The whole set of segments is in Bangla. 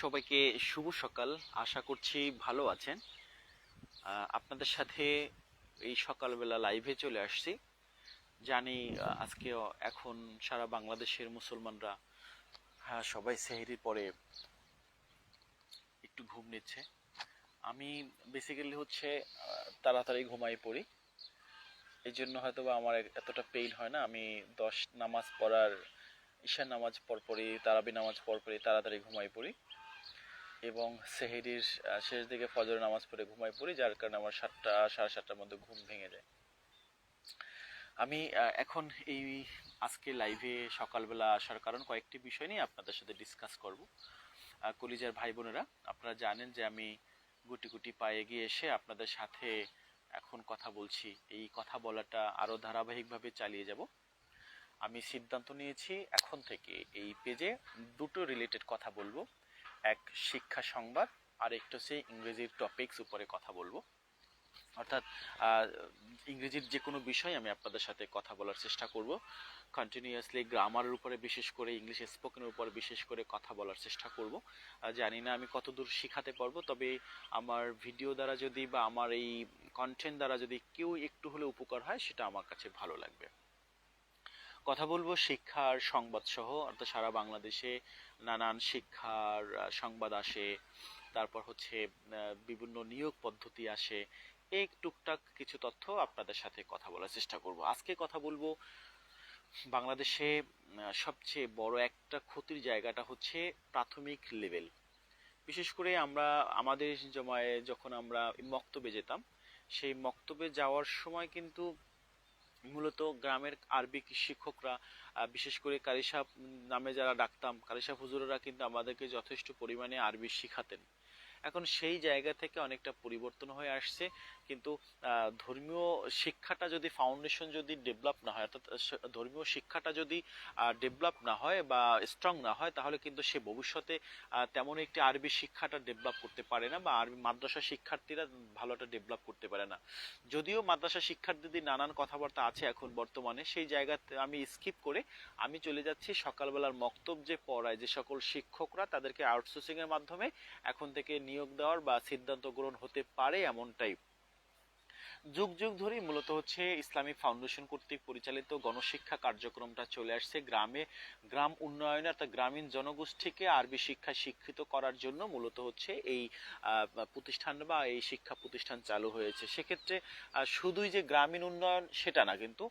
সবাইকে শুভ সকাল। আশা করছি ভালো আছেন। আপনাদের সাথে এই সকালবেলা লাইভে চলে আসছি। জানি আজকে এখন সারা বাংলাদেশের মুসলমানরা হ্যাঁ সবাই সেহরির পরে একটু ঘুম নিচ্ছে। আমি বেসিক্যালি হচ্ছে তাড়াতাড়ি ঘুমাই পড়ি। এই জন্য হয়তো বা আমার এতটা পেইন হয় না। আমি দশ নামাজ পড়ার, ঈশান নামাজ পরপরই তারাবি নামাজ পরপরই তাড়াতাড়ি ঘুমাই পড়ি। এবং সেহেরির শেষ দিকে ফজর নামাজ পড়ে ঘুমাই পড়ি, যার কারণে আমার সাতটা, সাড়ে সাতটার মধ্যে ঘুম ভেঙে যায়। আমি এখন এই আজকে লাইভে সকালবেলা আসার কারণ কয়েকটি বিষয় নিয়ে আপনাদের সাথে ডিসকাস করব। কলিজার ভাই বোনেরা, আপনারা জানেন যে আমি গুটি গুটি পায়ে গিয়ে এসে আপনাদের সাথে এখন কথা বলছি। এই কথা বলাটা আরও ধারাবাহিকভাবে চালিয়ে যাব। আমি সিদ্ধান্ত নিয়েছি এখন থেকে এই পেজে দুটো রিলেটেড কথা বলব। এক শিক্ষা সংবাদ, আর একটা হচ্ছে ইংরেজির টপিকস উপরে কথা বলব। অর্থাৎ ইংরেজির যে কোনো বিষয় আমি আপনাদের সাথে কথা বলার চেষ্টা করব। কন্টিনিউয়াসলি গ্রামারের উপরে বিশেষ করে ইংলিশ স্পোকেনের উপর বিশেষ করে কথা বলার চেষ্টা করব। জানি না আমি কতদূর শিখাতে পারব, তবে আমার ভিডিও দ্বারা যদি বা আমার এই কন্টেন্ট দ্বারা যদি কেউ একটু হলে উপকার হয়, সেটা আমার কাছে ভালো লাগবে। কথা বলব শিক্ষার সংবাদ সহ, অর্থাৎ সারা বাংলাদেশে নানান শিক্ষার সংবাদ আসে, তারপর হচ্ছে বিভিন্ন নিয়োগ পদ্ধতি আসে। এই টুকটাক কিছু তথ্য আপনাদের সাথে কথা বলার চেষ্টা করব। আজকে কথা বলব বাংলাদেশে সবচেয়ে বড় একটা ক্ষতির জায়গাটা হচ্ছে প্রাথমিক লেভেল। বিশেষ করে আমরা, আমাদের জমায়ে যখন আমরা মক্তবে যেতাম, সেই মক্তবে যাওয়ার সময় কিন্তু মূলত গ্রামের আরবি শিক্ষকরা বিশেষ করে কারিসাব নামে যারা ডাকতাম কারিসাব হুজুরেরা কিন্তু আমাদেরকে যথেষ্ট পরিমাণে আরবি শিখাতেন। এখন সেই জায়গা থেকে অনেকটা পরিবর্তন হয়ে আসছে। কিন্তু ধর্মীয় শিক্ষাটা যদি ফাউন্ডেশন যদি ডেভেলপ না হয়, অর্থাৎ ধর্মীয় শিক্ষাটা যদি ডেভেলপ না হয় বা স্ট্রং না হয়, তাহলে কিন্তু সে ভবিষ্যতে তেমন একটি আরবি শিক্ষাটা ডেভেলপ করতে পারে না বা আরবি মাদ্রাসা শিক্ষার্থীরা ভালোটা ডেভেলপ করতে পারে না। যদিও মাদ্রাসা শিক্ষার্থীদের নানান কথাবার্তা আছে এখন বর্তমানে, সেই জায়গাতে আমি স্কিপ করে আমি চলে যাচ্ছি সকালবেলার মক্তব যে পড়ায়, যে সকল শিক্ষকরা তাদেরকে আউটসোর্সিং এর মাধ্যমে এখন থেকে নিয়োগ দেওয়ার বা সিদ্ধান্ত গ্রহণ হতে পারে এমনটাই। যুগ যুগ ধরেই মূলত হচ্ছে ইসলামিক ফাউন্ডেশন কর্তৃক পরিচালিত গণশিক্ষা কার্যক্রমটা চলে আসছে গ্রামে গ্রাম উন্নয়নে অর্থাৎ গ্রামীণ জনগোষ্ঠীকে আরবি শিক্ষায় শিক্ষিত করার জন্য মূলত হচ্ছে এই প্রতিষ্ঠান বা এই শিক্ষা প্রতিষ্ঠান চালু হয়েছে। সেক্ষেত্রে শুধুই যে গ্রামীণ উন্নয়ন সেটা না কিন্তু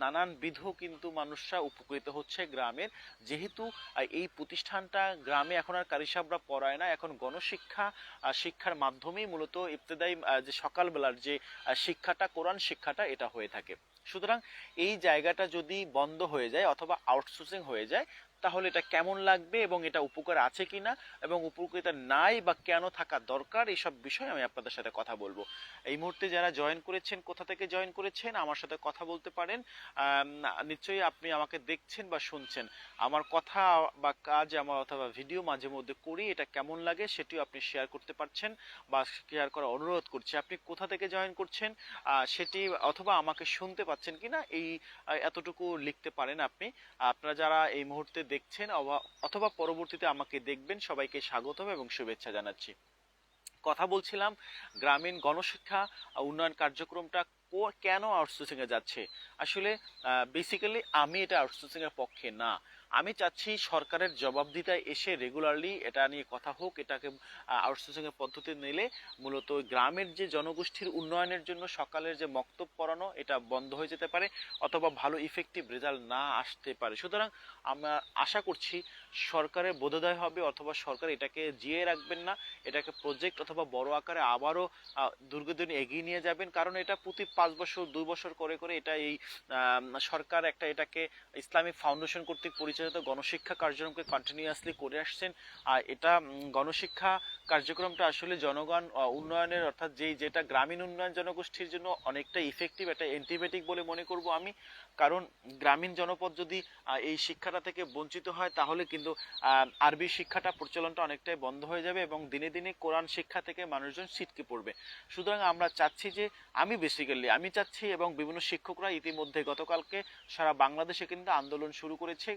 নানান বিধ কিন্তু মানুষরা উপকৃত হচ্ছে গ্রামের। যেহেতু এই প্রতিষ্ঠানটা গ্রামে এখন আর কারিসাবরা পড়ায় না এখন গণশিক্ষা শিক্ষার মাধ্যমেই মূলত ইবতেদায়ী আহ, যে সকালবেলার যে আহ, শিক্ষাটা, কোরআন শিক্ষাটা এটা হয়ে থাকে। সুতরাং এই জায়গাটা যদি বন্ধ হয়ে যায় অথবা আউটসোর্সিং হয়ে যায় তাহলে এটা কেমন লাগবে এবং এটা উপকার আছে কিনা এবং উপকারিতা নাই বা কেন থাকা দরকার এইসব বিষয়ে আমি আপনাদের সাথে কথা বলব। এই মুহূর্তে যারা জয়েন করেছেন, কোথা থেকে জয়েন করেছেন, আমার সাথে কথা বলতে পারেন। নিশ্চয়ই আপনি আমাকে দেখছেন বা শুনছেন। আমার কথা বা কাজ, আমার অথবা ভিডিও মাঝে মধ্যে করি এটা কেমন লাগে সেটিও আপনি শেয়ার করতে পারছেন বা শেয়ার করার অনুরোধ করছি। আপনি কোথা থেকে জয়েন করছেন সেটি অথবা আমাকে শুনতে পাচ্ছেন কি না এই এতটুকু লিখতে পারেন আপনি। আপনারা যারা এই মুহূর্তে দেখছেন অথবা পরবর্তীতে আমাকে দেখবেন, সবাইকে স্বাগতম এবং শুভেচ্ছা জানাচ্ছি। কথা বলছিলাম গ্রামীণ গণশিক্ষা উন্নয়ন কার্যক্রমটা কো- কেন আউটসোর্সিং এ যাচ্ছে? আসলে বেসিক্যালি আমি এটা আউটসোর্সিং এর পক্ষে না। আমি চাচ্ছি সরকারের জবাবদিহিতায় এসে রেগুলারলি এটা নিয়ে কথা হোক এটাকে আউটসোর্সিং এর পদ্ধতি নিলে মূলত গ্রামের যে জনগোষ্ঠীর উন্নয়নের জন্য সকালের যে মক্তব পড়ানো এটা বন্ধ হয়ে যেতে পারে অথবা ভালো ইফেক্টিভ রেজাল্ট না আসতে পারে। সুতরাং আমরা আশা করছি সরকারের বোধোদয় হবে অথবা সরকার এটাকে জিয়ে রাখবেন না এটাকে প্রজেক্ট অথবা বড় আকারে আবারও আহ, দীর্ঘদিন এগিয়ে নিয়ে যাবেন। কারণ এটা প্রতি পাঁচ বছর, দুই বছর করে করে এটা এই সরকার একটা এটাকে ইসলামিক ফাউন্ডেশন কর্তৃক পরিচালিত গণশিক্ষা কার্যক্রমকে কন্টিনিউয়াসলি করে আসছেন। আর এটা গণশিক্ষা কার্যক্রমটা আসলে জনগণ উন্নয়নের অর্থাৎ যেই যেটা গ্রামীণ উন্নয়ন জনগোষ্ঠীর জন্য অনেকটা ইফেক্টিভ একটা অ্যান্টিবায়োটিক বলে মনে করব আমি। কারণ গ্রামীণ জনপদ যদি এই শিক্ষাটা থেকে বঞ্চিত হয়, তাহলে কিন্তু আরবি শিক্ষাটা প্রচলনটা অনেকটাই বন্ধ হয়ে যাবে এবং দিনে দিনে কোরআন শিক্ষা থেকে মানুষজন ছিটকে পড়বে। সুতরাং আমরা চাচ্ছি যে, আমি বেসিক্যালি আমি চাচ্ছি এবং বিভিন্ন শিক্ষকরা ইতিমধ্যে গতকালকে সারা বাংলাদেশে কিন্তু আন্দোলন শুরু করেছে।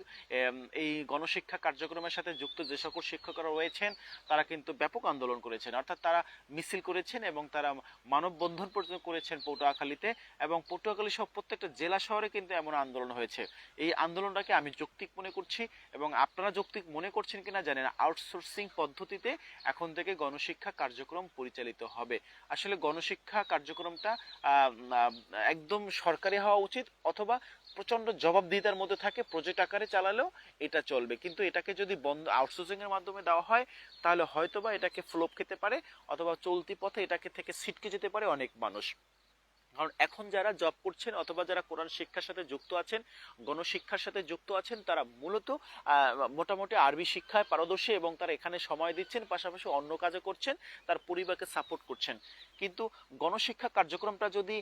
এই গণশিক্ষা কার্যক্রমের সাথে যুক্ত যে সকল শিক্ষকরা রয়েছেন, তারা কিন্তু ব্যাপক আন্দোলন করেছেন। অর্থাৎ তারা মিছিল করেছেন এবং তারা মানববন্ধন পর্যন্ত করেছেন পটুয়াখালীতে এবং পটুয়াখালী সহ প্রত্যেকটা জেলা শহরে কিন্তু এমন আন্দোলন হয়েছে। এই আন্দোলনটাকে আমি যৌক্তিক মনে করছি এবং আপনারা যৌক্তিক মনে করছেন কিনা জানেন আউটসোর্সিং পদ্ধতিতে এখন থেকে গণশিক্ষা কার্যক্রম পরিচালিত হবে। আসলে গণশিক্ষা কার্যক্রমটা একদম সরকারি হওয়া উচিত অথবা প্রচণ্ড জবাবদিহিতার মধ্যে থাকে প্রজেক্ট আকারে চালালেও এটা চলবে। কিন্তু এটাকে যদি বন্ধ আউটসোর্সিং এর মাধ্যমে দেওয়া হয়, তাহলে হয়তোবা এটাকে ফ্লোপ খেতে পারে, অথবা চলতি পথে এটাকে থেকে ছিটকে যেতে পারে অনেক মানুষ। কারণ এখন যারা জব করছেন অথবা যারা কোরআন শিক্ষার সাথে যুক্ত আছেন, গণশিক্ষার সাথে যুক্ত আছেন, তারা মূলত মোটামুটি আরবি শিক্ষায় পারদর্শী এবং তারা এখানে সময় দিচ্ছেন, পাশাপাশি অন্য কাজও করছেন, তার পরিবারকে সাপোর্ট করছেন। কিন্তু গণশিক্ষা কার্যক্রমটা যদি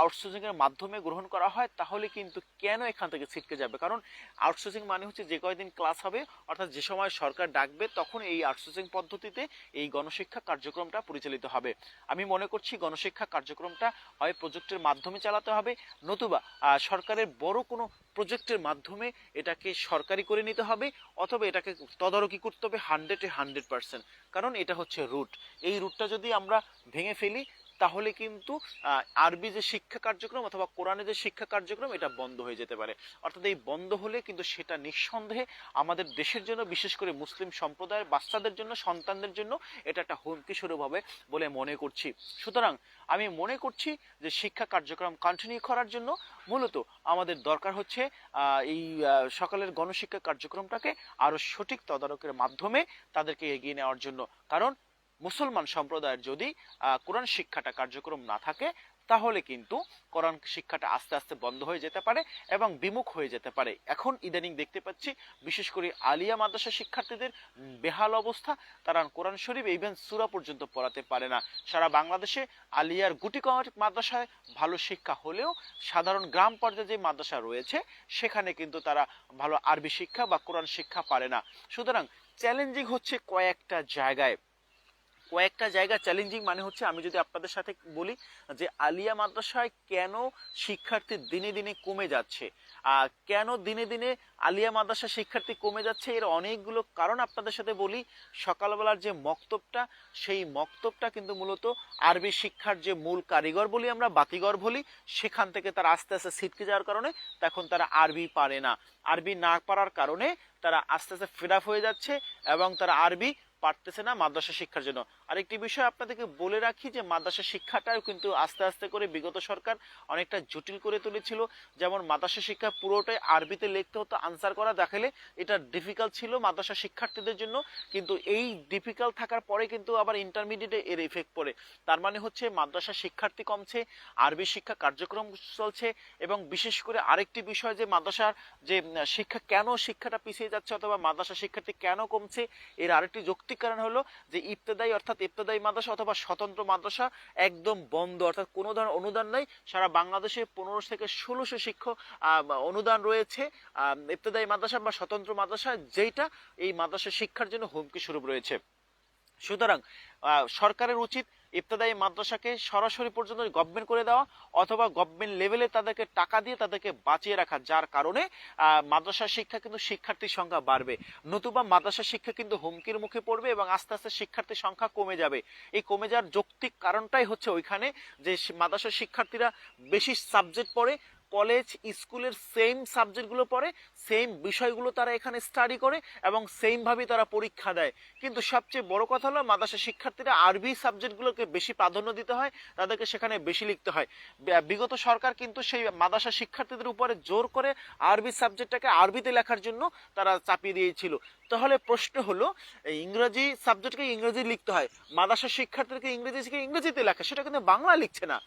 আউটসোর্সিং এর মাধ্যমে গ্রহণ করা হয়, তাহলে কিন্তু কেন এখান থেকে ছিটকে যাবে? কারণ আউটসোর্সিং মানে হচ্ছে যে কয়দিন ক্লাস হবে, অর্থাৎ যে সময় সরকার ডাকবে, তখন এই আউটসোর্সিং পদ্ধতিতে এই গণশিক্ষা কার্যক্রমটা পরিচালিত হবে। আমি মনে করছি গণশিক্ষা কার্যক্রমটা হয় প্রজেক্টের মাধ্যমে চালাতে হবে, নতুবা সরকারের বড় কোনো প্রজেক্টের মাধ্যমে এটাকে সরকারি করে নিতে হবে, অথবা এটাকে তদারকি করতে হবে হান্ড্রেডে হান্ড্রেড পার্সেন্ট কারণ এটা হচ্ছে রুট এই রুটটা যদি আমরা ভেঙে ফেলি তাহলে কিন্তু আরবি যে শিক্ষা কার্যক্রম অথবা কোরআনে যে শিক্ষা কার্যক্রম, এটা বন্ধ হয়ে যেতে পারে। অর্থাৎ এই বন্ধ হলে কিন্তু সেটা নিঃসন্দেহে আমাদের দেশের জন্য, বিশেষ করে মুসলিম সম্প্রদায়ের বাচ্চাদের জন্য, সন্তানদের জন্য, এটা একটা হুমকি স্বরূপ হবে বলে মনে করছি। সুতরাং আমি মনে করছি যে শিক্ষা কার্যক্রম কন্টিনিউ করার জন্য মূলত আমাদের দরকার হচ্ছে এই সকালের গণশিক্ষা কার্যক্রমটাকে আরও সঠিক তদারকের মাধ্যমে তাদেরকে এগিয়ে নেওয়ার জন্য। কারণ মুসলমান সম্প্রদায়ের যদি কোরআন শিক্ষাটা কার্যক্রম না থাকে, তাহলে কিন্তু কোরআন শিক্ষাটা আস্তে আস্তে বন্ধ হয়ে যেতে পারে এবং বিমুখ হয়ে যেতে পারে। এখন ইদানিং দেখতে পাচ্ছি, বিশেষ করে আলিয়া মাদ্রাসা শিক্ষার্থীদের বেহাল অবস্থা। তারা কোরআন শরীফ ইভেন সুরা পর্যন্ত পড়াতে পারে না। সারা বাংলাদেশে আলিয়ার গুটি মাদ্রাসায় ভালো শিক্ষা হলেও সাধারণ গ্রাম পর্যায়ে যে মাদ্রাসা রয়েছে, সেখানে কিন্তু তারা ভালো আরবি শিক্ষা বা কোরআন শিক্ষা পারে না। সুতরাং চ্যালেঞ্জিং হচ্ছে কয়েকটা জায়গায়। কয়েকটা জায়গা চ্যালেঞ্জিং মানে হচ্ছে আমি যদি আপনাদের সাথে বলি যে আলিয়া মাদ্রাসায় কেন শিক্ষার্থী দিনে দিনে কমে যাচ্ছে? আর কেন দিনে দিনে আলিয়া মাদ্রাসা শিক্ষার্থী কমে যাচ্ছে? এর অনেকগুলো কারণ আপনাদের সাথে বলি। সকালবেলার যে মক্তবটা, সেই মক্তবটা কিন্তু মূলত আরবি শিক্ষার যে মূল কারিগর বলি আমরা, বাতিগর বলি, সেখান থেকে তারা আস্তে আস্তে ছিটকে যাওয়ার কারণে তখন তারা আরবি পারে না। আরবি না পারার কারণে তারা আস্তে আস্তে ফেড হয়ে যাচ্ছে এবং তারা আরবি পারতেছে না মাদ্রাসা শিক্ষার জন্য। আরেকটি বিষয় আপনাদেরকে বলে রাখি যে মাদ্রাসা শিক্ষাটাও কিন্তু আস্তে আস্তে করে বিগত সরকার অনেকটা জটিল করে তুলেছিল। যেমন মাদ্রাসা শিক্ষা পুরোটাই আরবিতে লিখতে হতো, আনসার করা দেখালে এটা ডিফিকাল্ট ছিল মাদ্রাসা শিক্ষার্থীদের জন্য। কিন্তু এই ডিফিকাল্ট থাকার পরে কিন্তু আবার ইন্টারমিডিয়েটে এর ইফেক্ট পড়ে। তার মানে হচ্ছে মাদ্রাসা শিক্ষার্থী কমছে, আরবি শিক্ষা কার্যক্রম চলছে এবং বিশেষ করে আরেকটি বিষয় যে মাদ্রাসার যে শিক্ষা কেন শিক্ষাটা পিছিয়ে যাচ্ছে অথবা মাদ্রাসা শিক্ষার্থী কেন কমছে, এর আরেকটি যৌক্তিক কারণ হলো যে ইবতেদায়ী অর্থাৎ ইবতেদায়ী মাদ্রাসা অথবা স্বতন্ত্র মাদ্রাসা একদম বন্ধ। অর্থাৎ কোনো ধরনের অনুদান নাই। সারা বাংলাদেশে পনেরো থেকে ষোলোশো শিক্ষক অনুদান রয়েছে। আহ, ইবতেদায়ী মাদ্রাসা বা স্বতন্ত্র মাদ্রাসা যেটা এই মাদ্রাসা শিক্ষার জন্য হুমকি স্বরূপ রয়েছে। সুতরাং সরকারের উচিত ইবতদায়ী মাদ্রাসাকে সরাসরি পর্যন্ত গভর্নমেন্ট করে দেওয়া অথবা গভর্নমেন্ট লেভেলে তাদেরকে টাকা দিয়ে তাদেরকে বাঁচিয়ে রাখা, যার কারণে মাদ্রাসা শিক্ষা কিন্তু শিক্ষার্থীর সংখ্যা বাড়বে। নতুবা মাদ্রাসা শিক্ষা কিন্তু হুমকির মুখে পড়বে এবং আস্তে আস্তে শিক্ষার্থীর সংখ্যা কমে যাবে। এই কমে যাওয়ার যৌক্তিক কারণটাই হচ্ছে ওইখানে যে শি- মাদ্রাসা শিক্ষার্থীরা বেশি সাবজেক্ট পড়ে কলেজ স্কুলের সেম সাবজেক্টগুলো পড়ে সেম বিষয়গুলো তারা এখানে স্টাডি করে এবং সেম ভাবে তারা পরীক্ষা দেয়। কিন্তু সবচেয়ে বড় কথা হলো, মাদ্রাসা শিক্ষার্থীরা আরবি সাবজেক্টগুলোকে বেশি প্রাধান্য দিতে হয়, তাদেরকে সেখানে বেশি লিখতে হয়। বিগত সরকার কিন্তু সেই মাদ্রাসা শিক্ষার্থীদের উপরে জোর করে আরবি সাবজেক্টটাকে আরবিতে লেখার জন্য তারা চাপিয়ে দিয়েছিল। তাহলে প্রশ্ন হলো ইংরেজি সাবজেক্টকে ইংরেজি লিখতে হয়, মাদ্রাসা শিক্ষার্থীদেরকে ইংরেজি শিখে ইংরেজিতে লেখা, সেটা কিন্তু বাংলা লিখছে না।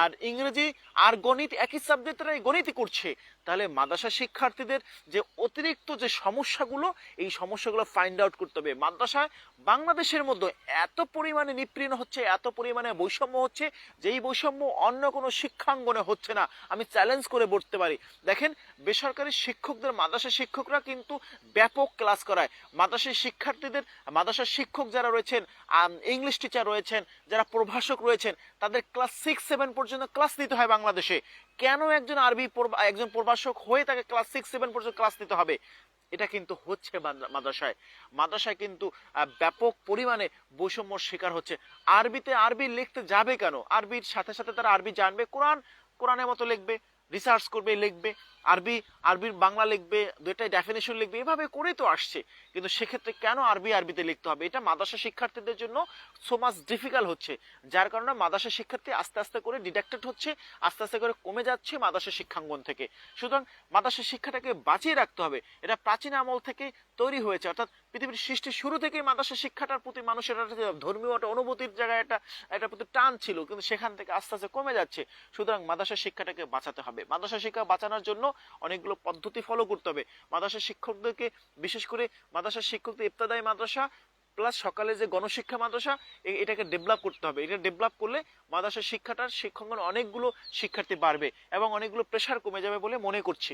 আর ইংরেজি আর গণিত একই সাবজেক্ট তারা এই গণিতই করছে। তাহলে মাদ্রাসা শিক্ষার্থীদের যে অতিরিক্ত যে সমস্যাগুলো, এই সমস্যাগুলো ফাইন্ড আউট করতে হবে। মাদ্রাসায় বাংলাদেশের মধ্যে এত পরিমাণে নিপীড়ন হচ্ছে, এত পরিমাণে বৈষম্য হচ্ছে, যেই বৈষম্য অন্য কোনো শিক্ষাঙ্গনে হচ্ছে না। আমি চ্যালেঞ্জ করে বলতে পারি। দেখেন, বেসরকারি শিক্ষকদের মাদ্রাসা শিক্ষকরা কিন্তু ব্যাপক ক্লাস করায়। মাদ্রাসা শিক্ষার্থীদের, মাদ্রাসার শিক্ষক যারা রয়েছেন ইংলিশ টিচার রয়েছেন, যারা প্রভাষক রয়েছেন, তাদের ক্লাস সিক্স সেভেন পর্যন্ত ক্লাস নিতে হয় বাংলাদেশে। কেন একজন আরবি একজন প্রভাষক হয়ে তাকে ক্লাস সিক্স সেভেন পর্যন্ত ক্লাস নিতে হবে? এটা কিন্তু হচ্ছে মাদ্রাসায়। মাদ্রাসায় কিন্তু ব্যাপক পরিমাণে বৈষম্য শিকার হচ্ছে। আরবিতে আরবি লিখতে যাবে কেন? আরবির সাথে সাথে তারা আরবি জানবে, কোরআন, কোরআনের মতো লিখবে রিসার্চ করবে, লিখবে। আরবি, আরবির বাংলা লিখবে দুইটাই ডেফিনেশন লিখবে, এভাবে করেই তো আসছে। কিন্তু সেক্ষেত্রে কেন আরবি, আরবিতে লিখতে হবে? এটা মাদ্রাসা শিক্ষার্থীদের জন্য সো মাচ ডিফিকাল্ট হচ্ছে, যার কারণে মাদ্রাসা শিক্ষার্থী আস্তে আস্তে করে ডিডাক্টেড হচ্ছে, আস্তে আস্তে করে কমে যাচ্ছে মাদ্রাসা শিক্ষাঙ্গন থেকে। সুতরাং মাদ্রাসা শিক্ষাটাকে বাঁচিয়ে রাখতে হবে। এটা প্রাচীন আমল থেকে তৈরি হয়েছে, অর্থাৎ পৃথিবীর সৃষ্টির শুরু থেকেই মাদ্রাসা শিক্ষাটার প্রতি মানুষের ধর্মীয় একটা অনুভূতির জায়গায় একটা একটা প্রতি টান ছিল, কিন্তু সেখান থেকে আস্তে আস্তে কমে যাচ্ছে। সুতরাং মাদ্রাসা শিক্ষাটাকে বাঁচাতে হবে। মাদ্রাসা শিক্ষা বাঁচানোর জন্য অনেকগুলো পদ্ধতি ফলো করতে হবে। মাদ্রাসা শিক্ষকদেরকে, বিশেষ করে মাদ্রাসার শিক্ষকদের ইফতাদায়ী মাদ্রাসা প্লাস সকালে যে গণশিক্ষা মাদ্রাসা এটাকে ডেভেলপ করতে হবে। এটা ডেভেলপ করলে মাদ্রাসা শিক্ষাটার শিক্ষকগণ অনেকগুলো শিক্ষার্থী বাড়বে এবং অনেকগুলো প্রেশার কমে যাবে বলে মনে করছি।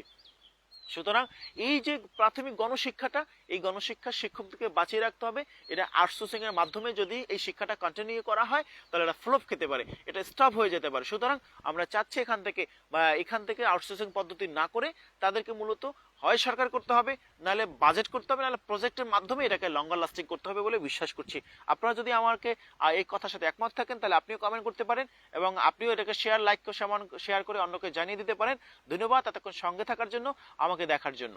সুতরাং এই যে প্রাথমিক গণশিক্ষাটা, এই গণশিক্ষা শিক্ষকদেরকে বাঁচিয়ে রাখতে হবে। এটা আউটসোর্সিং এর মাধ্যমে যদি এই শিক্ষাটা কন্টিনিউ করা হয়, তাহলে এটা ফ্লপ খেতে পারে, এটা স্টপ হয়ে যেতে পারে। সুতরাং আমরা চাচ্ছি এখান থেকে বা এখান থেকে আউটসোর্সিং পদ্ধতি না করে তাদেরকে মূলত হয় সরকার করতে হবে, নাহলে বাজেট করতে হবে, নাহলে প্রজেক্টের মাধ্যমে এটাকে লঙ্গার লাস্টিং করতে হবে বলে বিশ্বাস করছি। আপনারা যদি আমাকে এই কথার সাথে একমত থাকেন, তাহলে আপনিও কমেন্ট করতে পারেন এবং আপনিও এটাকে শেয়ার লাইক শেয়ার করে অন্যকে জানিয়ে দিতে পারেন। ধন্যবাদ, এতক্ষণ সঙ্গে থাকার জন্য, আমাকে দেখার জন্য।